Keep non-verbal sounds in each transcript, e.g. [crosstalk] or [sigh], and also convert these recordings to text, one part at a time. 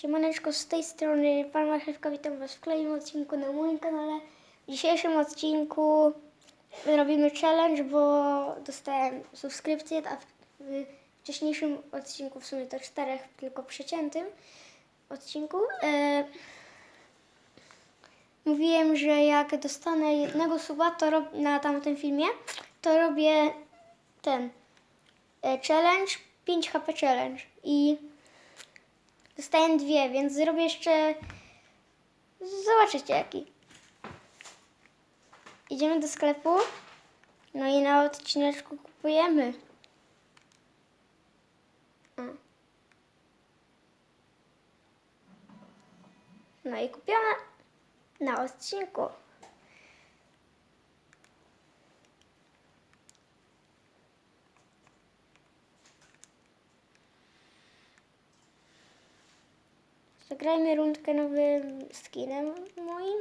Siemaneczko, z tej strony Pan Marchewka, witam Was w kolejnym odcinku na moim kanale. W dzisiejszym odcinku robimy challenge, bo dostałem subskrypcję, a w wcześniejszym odcinku, w sumie to czterech, tylko przeciętym odcinku, e, mówiłem, że jak dostanę jednego suba to rob, na tamtym filmie, to robię ten e, challenge, 5 HP challenge i Dostaję dwie, więc zrobię jeszcze. Zobaczycie jaki. Idziemy do sklepu. No i na odcineczku kupujemy. No i kupione na odcinku. Zagrajmy rundkę nowym skinem moim.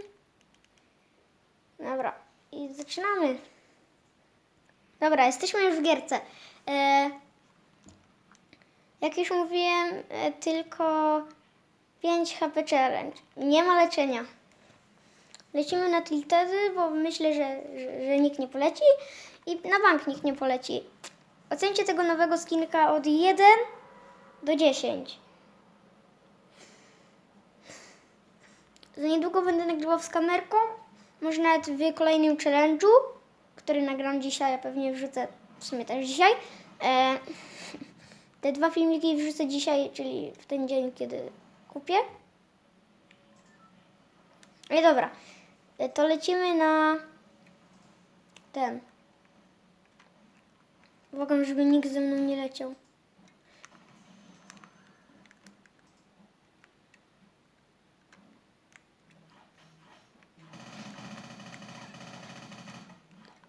Dobra, i zaczynamy. Dobra, jesteśmy już w gierce. E, jak już mówiłem, e, tylko 5 HP challenge. Nie ma leczenia. Lecimy na tiltedy, bo myślę, że, że, że nikt nie poleci i na bank nikt nie poleci. Ocencie tego nowego skinka od 1 do 10. Za niedługo będę nagrywał z kamerką. Może nawet w kolejnym challenge'u, który nagram dzisiaj, a pewnie wrzucę w sumie też dzisiaj. E, [laughs] te dwa filmiki wrzucę dzisiaj, czyli w ten dzień, kiedy kupię. I dobra, e, to lecimy na ten. Błagam, żeby nikt ze mną nie leciał.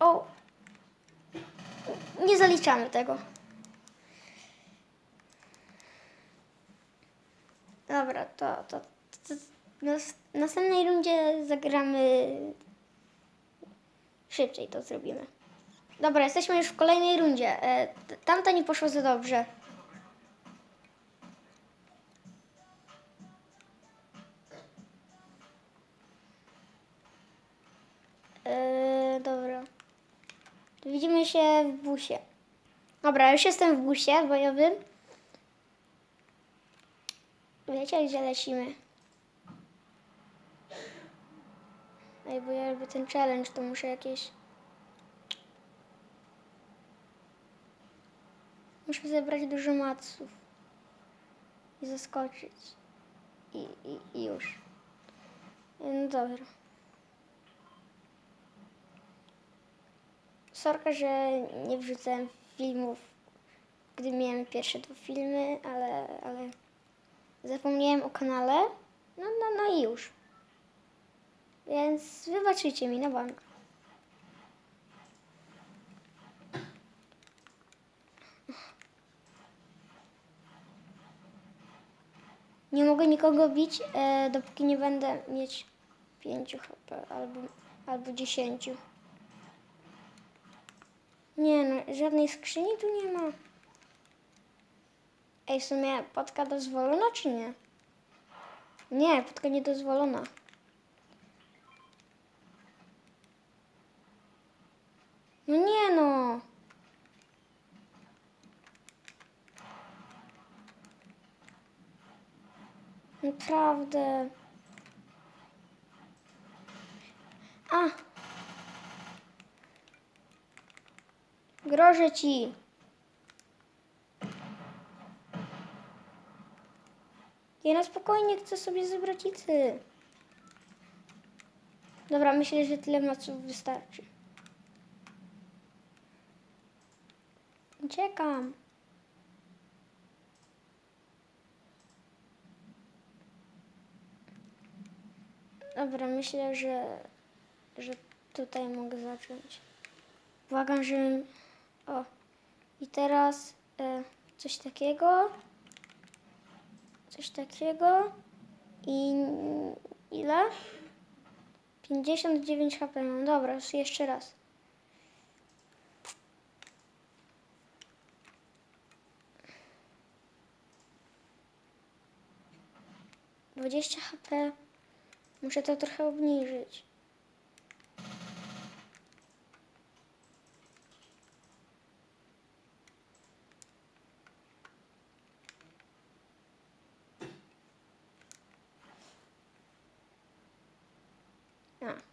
O! Nie zaliczamy tego. Dobra, to, to, to, s- następnej rundzie zagramy szybciej to zrobimy. Dobra, jesteśmy już w kolejnej rundzie. E, tamta nie poszło za dobrze. E, dobra. Widzimy się w busie. Dobra, już jestem w busie bojowym. Wiecie, gdzie lecimy? Ej, bo ja robię ten challenge, to muszę jakieś... Muszę zebrać dużo maców. I zaskoczyć. I, i, i już. No dobra. Sorka, że nie wrzucałem filmów, gdy miałem pierwsze dwa filmy, ale, ale zapomniałem o kanale. No, no, no i już. Więc wybaczycie mi na bank. Nie mogę nikogo bić, e, dopóki nie będę mieć 5 HP albo, albo 10. Nie no, żadnej skrzyni tu nie ma. Ej, w sumie podka dozwolona czy nie? Nie, podka niedozwolona. No nie no. Naprawdę. A. Grożę ci. Ja na spokojnie chcę sobie zebrać i ty. Dobra, myślę, że tyle maców wystarczy. Uciekam. Dobra, myślę, że, że tutaj mogę zacząć. Błagam, żebym... O. I teraz e, coś takiego. Coś takiego. I ile? 59 HP mam. Dobra, jeszcze raz. 20 HP. Muszę to trochę obniżyć. A.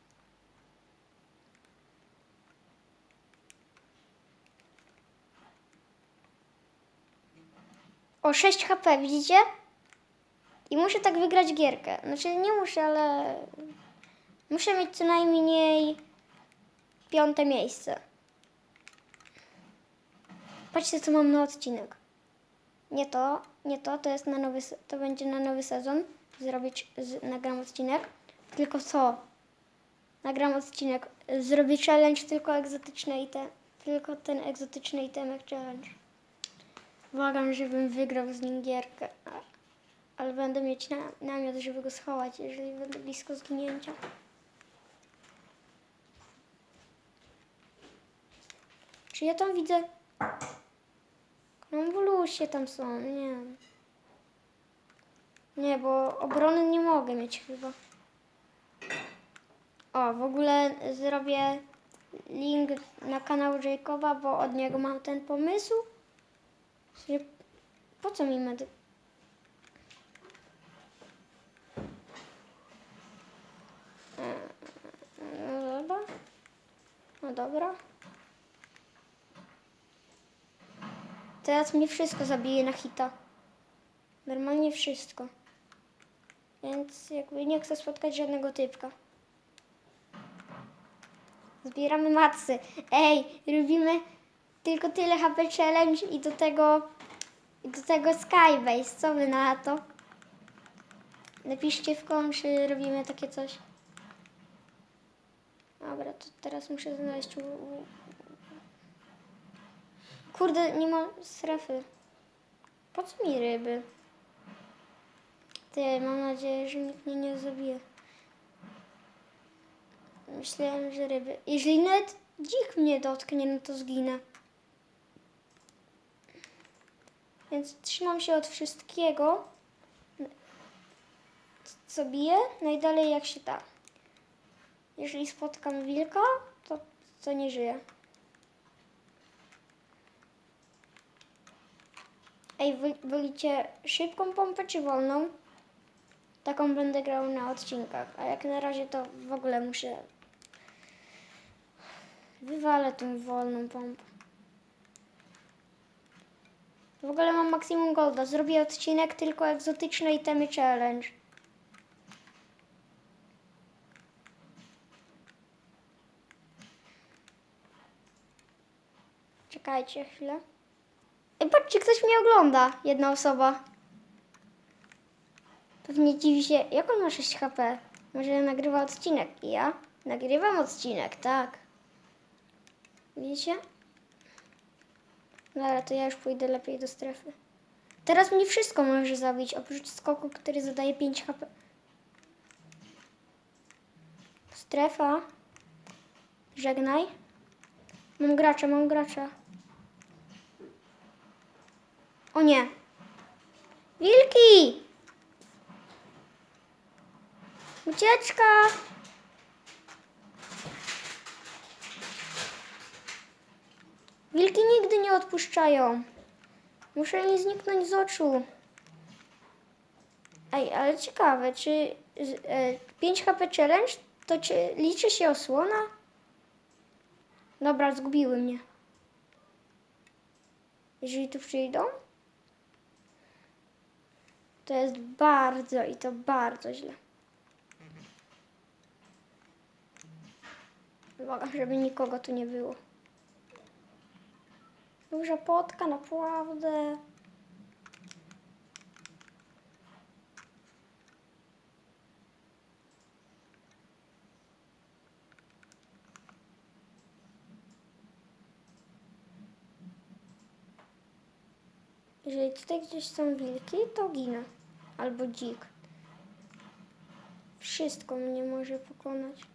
O 6 HP, widzicie? I muszę tak wygrać gierkę. Znaczy nie muszę, ale muszę mieć co najmniej piąte miejsce. Patrzcie, co mam na odcinek. Nie to, nie to, to jest na nowy, to będzie na nowy sezon. Zrobić, z, nagram odcinek. Tylko co? Nagram odcinek. Zrobię challenge tylko egzotyczny item. Tylko ten egzotyczny itemek challenge. Błagam, żebym wygrał z nim gierkę. Ale będę mieć na, namiot, żeby go schować, jeżeli będę blisko zginięcia. Czy ja tam widzę? Konwolusie tam są, nie. Nie, bo obrony nie mogę mieć chyba. O, w ogóle zrobię link na kanał Jacoba, bo od niego mam ten pomysł. Po co mi medy... No dobra. No dobra. Teraz mnie wszystko zabije na hita. Normalnie wszystko. Więc jakby nie chcę spotkać żadnego typka. Zbieramy matsy. Ej, robimy tylko tyle HP challenge i do tego i do tego Skybase. Co wy na to? Napiszcie w kom, czy robimy takie coś. Dobra, to teraz muszę znaleźć. Kurde, nie ma strefy. Po co mi ryby? Ty, mam nadzieję, że nikt mnie nie zabije. Myślałem, że ryby. Jeżeli nawet dzik mnie dotknie, no to zginę. Więc trzymam się od wszystkiego, co bije, najdalej jak się da. Jeżeli spotkam wilka, to, to nie żyje. Ej, wolicie szybką pompę czy wolną? Taką będę grał na odcinkach, a jak na razie to w ogóle muszę... Wywalę tą wolną pompę. W ogóle mam maksimum golda. Zrobię odcinek tylko egzotyczne itemy challenge. Czekajcie chwilę. Ej, patrzcie, ktoś mnie ogląda. Jedna osoba. Pewnie dziwi się, jak on ma 6 HP? Może nagrywa odcinek. I ja nagrywam odcinek, tak. Widzicie? Dobra, to ja już pójdę lepiej do strefy. Teraz mnie wszystko może zabić, oprócz skoku, który zadaje 5 HP. Strefa. Żegnaj. Mam gracza, mam gracza. O nie. Wilki! Ucieczka! Wilki nigdy nie odpuszczają. Muszę nie zniknąć z oczu. Ej, ale ciekawe, czy e, 5 HP challenge to czy liczy się osłona? Dobra, zgubiły mnie. Jeżeli tu przyjdą, to jest bardzo i to bardzo źle. Błagam, żeby nikogo tu nie było. Duża potka, naprawdę. Jeżeli tutaj gdzieś są wilki, to ginę. Albo dzik. Wszystko mnie może pokonać.